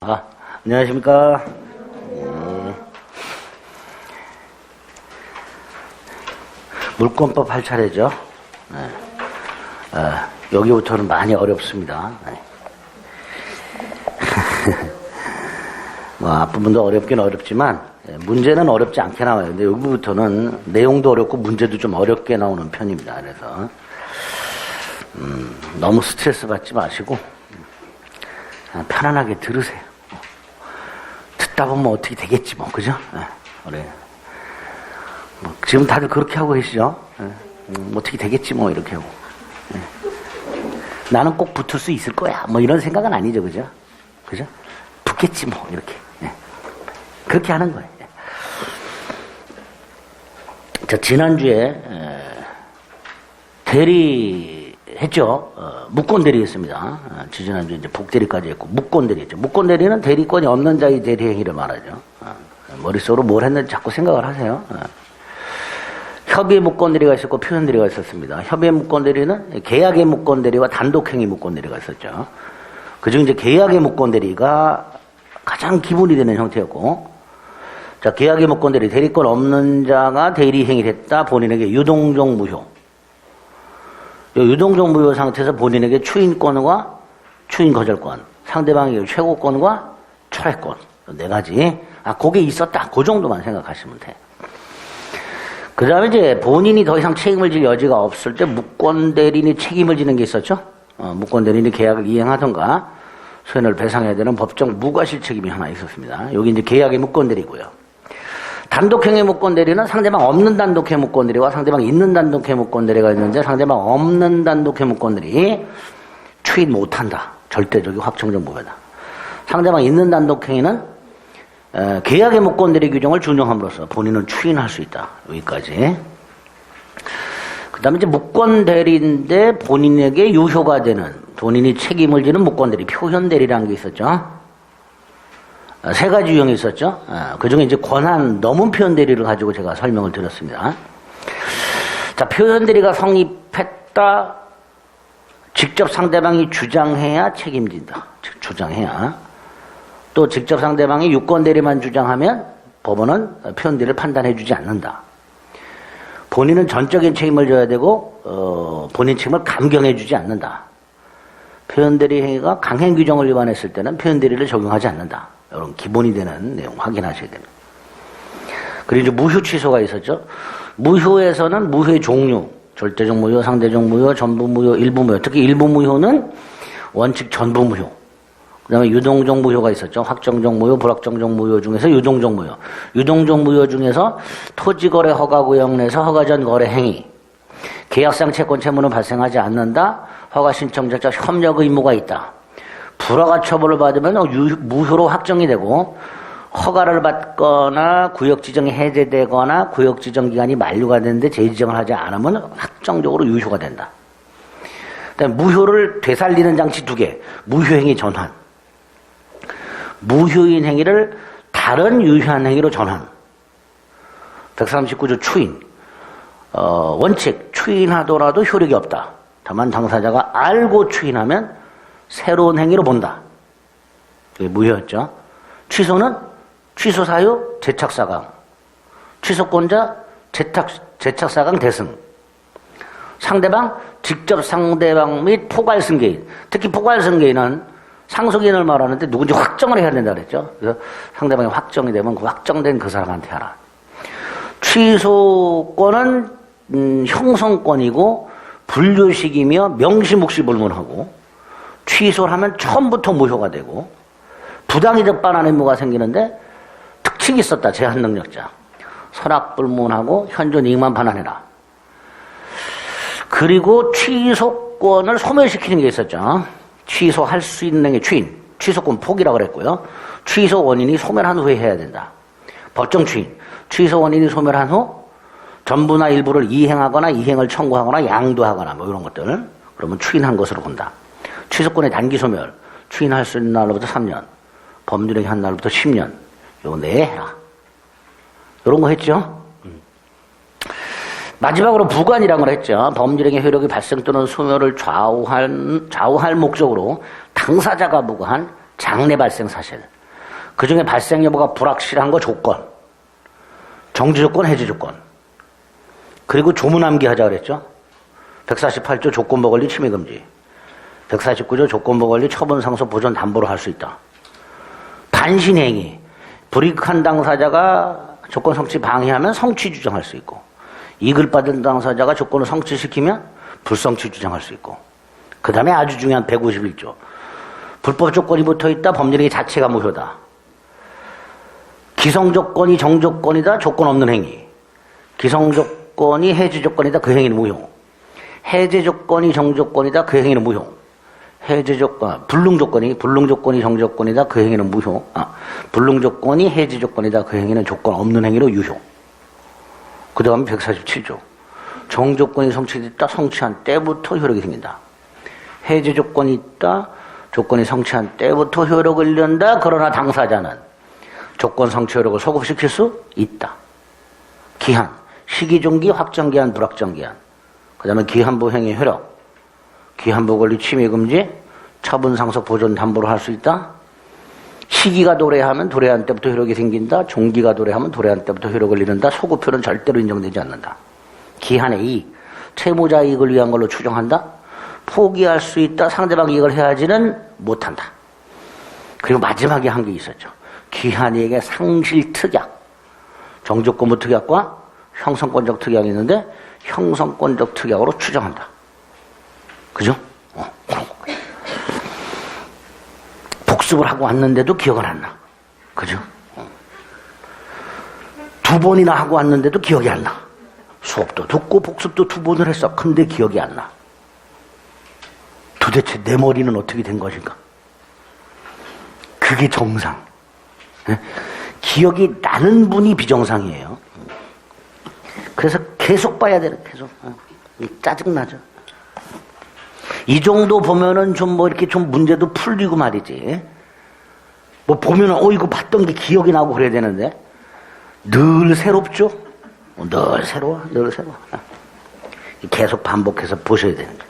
아, 안녕하십니까. 예. 물권법 할 차례죠. 네. 아, 여기부터는 많이 어렵습니다. 네. 뭐, 앞부분도 어렵긴 어렵지만, 예, 문제는 어렵지 않게 나와요. 근데 여기부터는 내용도 어렵고 문제도 좀 어렵게 나오는 편입니다. 그래서, 음, 너무 스트레스 받지 마시고, 편안하게 들으세요. 듣다 보면 어떻게 되겠지 뭐 그죠? 예, 그래. 뭐 지금 다들 그렇게 하고 계시죠? 예, 음, 어떻게 되겠지 뭐 이렇게 하고. 예. 나는 꼭 붙을 수 있을 거야. 뭐 이런 생각은 아니죠, 그죠? 그죠? 붙겠지 뭐 이렇게. 예. 그렇게 하는 거예요. 예. 자 지난주에 에, 대리 했죠. 어, 무권 대리 했습니다. 어, 지지난주 이제 복대리까지 했고 무권 대리 했죠. 무권 대리는 대리권이 없는 자의 대리 행위를 말하죠. 어, 머릿속으로 뭘 했는지 자꾸 생각을 하세요. 어. 협의의 무권 대리가 있었고 표현 대리가 있었습니다. 협의의 무권 대리는 계약의 무권 대리와 단독행위 무권 대리가 있었죠. 그중 이제 계약의 무권 대리가 가장 기본이 되는 형태였고, 자 계약의 무권 대리 대리권 없는 자가 대리 행위를 했다 본인에게 유동적 무효. 무효 상태에서 본인에게 추인권과 추인 거절권, 상대방에게 최고권과 철회권 네 가지. 아, 그게 있었다. 그 정도만 생각하시면 돼. 그 다음에 이제 본인이 더 이상 책임을 질 여지가 없을 때 무권 대리인이 책임을 지는 게 있었죠. 어, 무권 대리인이 계약을 이행하던가 소연을 배상해야 되는 법적 무과실 책임이 하나 있었습니다. 여기 이제 계약의 무권 대리고요. 단독행위 무권 대리는 상대방 없는 단독행위 무권 대리와 상대방 있는 단독행위 무권 대리가 있는데 상대방 없는 단독행위 무권 대리 추인 못한다. 절대적인 확정적 무효다. 상대방 있는 단독행위는 에, 계약의 무권 대리 규정을 준용함으로써 본인은 추인할 수 있다. 여기까지. 그 다음에 이제 무권 대리인데 본인에게 유효가 되는 본인이 책임을 지는 무권 대리, 표현 대리라는 게 있었죠. 어, 세 가지 유형이 있었죠. 그 중에 이제 권한 넘은 표현 대리를 가지고 제가 설명을 드렸습니다. 자, 표현 대리가 성립했다. 직접 상대방이 주장해야 책임진다. 즉, 주장해야. 또 직접 상대방이 유권 대리만 주장하면 법원은 표현 대리를 판단해 주지 않는다. 본인은 전적인 책임을 져야 되고, 어, 본인 책임을 감경해 주지 않는다. 표현 대리 행위가 강행 규정을 위반했을 때는 표현 대리를 적용하지 않는다. 이런 기본이 되는 내용 확인하셔야 됩니다. 그리고 이제 무효 취소가 있었죠. 무효에서는 무효의 종류, 절대적 무효, 상대적 무효, 전부 무효, 일부 무효. 특히 일부 무효는 원칙 전부 무효. 그 다음에 유동적 무효가 있었죠. 확정적 무효, 불확정적 무효 중에서 유동적 무효. 유동적 무효 중에서 토지거래 허가구역 내에서 허가전 거래 행위. 계약상 채권 채무는 발생하지 않는다. 허가 신청자적 협력 의무가 있다. 불허가 처벌을 받으면 유- 무효로 확정이 되고 허가를 받거나 구역 지정이 해제되거나 구역 지정 기간이 만료가 되는데 재지정을 하지 않으면 확정적으로 유효가 된다. 무효를 되살리는 장치 두 개. 무효행위 전환. 무효인 행위를 다른 유효한 행위로 전환. 139조 추인. 어, 원칙 추인하더라도 효력이 없다. 다만 당사자가 알고 추인하면 새로운 행위로 본다. 그게 무효였죠. 취소는 취소 사유 재착사강, 취소권자 재탁, 재착사강 대승, 상대방 직접 상대방 및 포괄승계인, 특히 포괄승계인은 상속인을 말하는데 누군지 확정을 해야 된다 그랬죠. 그래서 상대방이 확정이 되면 그 확정된 그 사람한테 하라. 취소권은 음, 형성권이고 분류식이며 명시묵시 불문하고 취소를 하면 처음부터 무효가 되고 부당이 적반한 의무가 생기는데 특징이 있었다. 제한 능력자. 설악불문하고 현존 이익만 반환해라. 그리고 취소권을 소멸시키는 게 있었죠. 취소할 수 있는 게 취인. 취소권 포기라고 그랬고요. 취소 원인이 소멸한 후에 해야 된다. 법정 취인. 취소 원인이 소멸한 후 전부나 일부를 이행하거나 이행을 청구하거나 양도하거나 뭐 이런 것들. 그러면 추인한 것으로 본다. 취소권의 단기 소멸. 추인할 수 있는 날로부터 3년. 법률행위 한 날부터 10년. 요거 내해라. 요런 거 했죠? 음. 마지막으로 부관이라는 걸 했죠. 법률행위 효력이 발생 또는 소멸을 좌우할, 좌우할 목적으로 당사자가 부과한 장래 발생 사실. 그 중에 발생 여부가 불확실한 거 조건. 정지 조건, 해지 조건. 그리고 조문암기 하자 그랬죠? 148조 조건부 권리 침해 금지. 149조 조건부 권리 처분 상소 보존 담보로 할 수 있다. 반신행위. 불이익한 당사자가 조건 성취 방해하면 성취 주장할 수 있고 이익을 받은 당사자가 조건을 성취시키면 불성취 주장할 수 있고 그 다음에 아주 중요한 151조 불법 조건이 붙어 있다 법률행위 자체가 무효다. 기성 조건이 정조건이다 조건 없는 행위. 기성 조건 이 해지 조건이다 그 행위는 무효. 해제 조건이 정조건이다 그 행위는 무효. 해제 조건, 불능 조건이 불능 조건이 정조건이다 그 행위는 무효. 아, 불능 조건이 해제 조건이다 그 행위는 조건 없는 행위로 유효. 그 다음에 147조. 정조건이 성취됐다 성취한 때부터 효력이 생긴다. 해제 조건이 있다 조건이 성취한 때부터 효력을 잃는다 그러나 당사자는 조건 성취 효력을 소급시킬 수 있다. 기한, 시기종기, 확정기한, 불확정기한. 그 다음에 기한부 행위 효력, 기한부 권리 침해 금지, 처분 상속 보존 담보로 할 수 있다. 시기가 도래하면 도래한 때부터 효력이 생긴다. 종기가 도래하면 도래한 때부터 효력을 잃는다. 소급효는 절대로 인정되지 않는다. 기한의 이익, 채무자 이익을 위한 걸로 추정한다. 포기할 수 있다. 상대방 이익을 해야지는 못한다. 그리고 마지막에 한 게 있었죠. 기한이익의 상실 특약. 정조건부 특약과 형성권적 특약이 있는데 형성권적 특약으로 추정한다. 그죠? 어, 그런 거. 복습을 하고 왔는데도 기억은 안 나. 그죠? 어. 두 번이나 하고 왔는데도 기억이 안 나. 수업도 듣고 복습도 두 번을 했어. 근데 기억이 안 나. 도대체 내 머리는 어떻게 된 것인가? 그게 정상. 예? 기억이 나는 분이 비정상이에요. 그래서 계속 봐야 되는, 계속. 어. 짜증 나죠. 이 정도 보면은 좀 뭐 이렇게 좀 문제도 풀리고 말이지. 뭐 보면은, 어, 이거 봤던 게 기억이 나고 그래야 되는데. 늘 새롭죠? 어, 늘 새로워, 늘 새로워. 계속 반복해서 보셔야 되는 거예요.